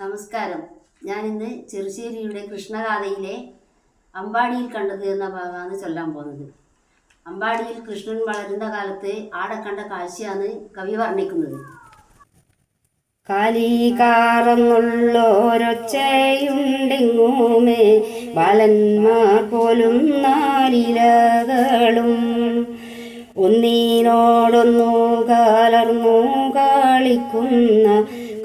നമസ്കാരം. ഞാൻ ഇന്ന് ചെറുശ്ശേരിയുടെ കൃഷ്ണഗാഥയിലെ അമ്പാടിയിൽ കണ്ടത് എന്ന ഭാഗമാണ് ചൊല്ലാൻ പോകുന്നത്. അമ്പാടിയിൽ കൃഷ്ണൻ വളരുന്ന കാലത്ത് ആടെ കണ്ട കാഴ്ചയാണ് കവി വർണിക്കുന്നത്. കാലികാറന്നുള്ളോരൊച്ചയുണ്ടെങ്ങുമേ? ബാലന്മാർ പോലും നാലിലകളും ഒന്നിനോടൊന്നു കാലർന്നു കാളിക്കുന്ന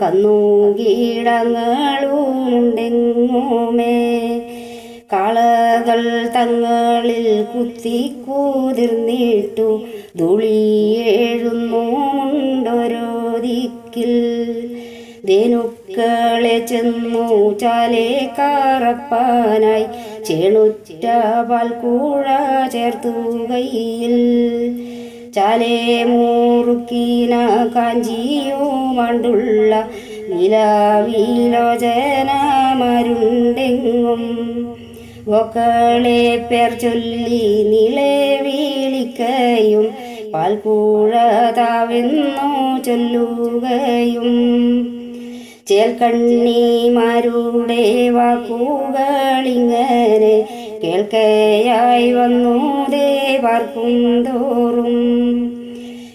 കന്നുകീടങ്ങളുണ്ടെങ്ങുമേ കാളകൾ തങ്ങളിൽ കുത്തി കൂതിർന്നിട്ടു ധുളിയേഴുന്നുമുണ്ടൊരു ദിക്കിൽ ധനുക്കളെ ചെന്നു ചാലേ കറപ്പാനായി ചേണുറ്റ പാൽക്കൂഴ ചേർത്തു കയ്യിൽ. ചാലേ മൂറുക്കീന കാഞ്ചിയോ മണ്ടുള്ള നിലവിലോചനമരുണ്ടെങ്ങും ഒക്കളെ പേർ ചൊല്ലി നിളെ വിളിക്കയും പാൽക്കൂഴ താവെന്നു ചൊല്ലുകയും. ചേൽക്കണ്ണിമാരുടെ വാക്കുകളിങ്ങനെ കേൾക്കയായി വന്നു ദേവർക്കും തോറും.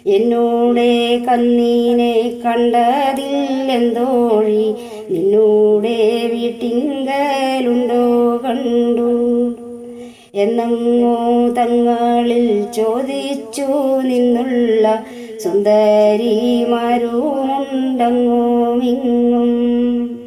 എന്നൂടെ കന്നീനെ കണ്ടതില്ലെന്തോഴി നിന്നൂടെ വീട്ടിങ്കലുണ്ടോ കണ്ടു. എന്നങ്ങോ തങ്ങളിൽ ചോദിച്ചു നിന്നുള്ള സുന്ദരിമാരുമുണ്ടങ്ങോ മിങ്ങും.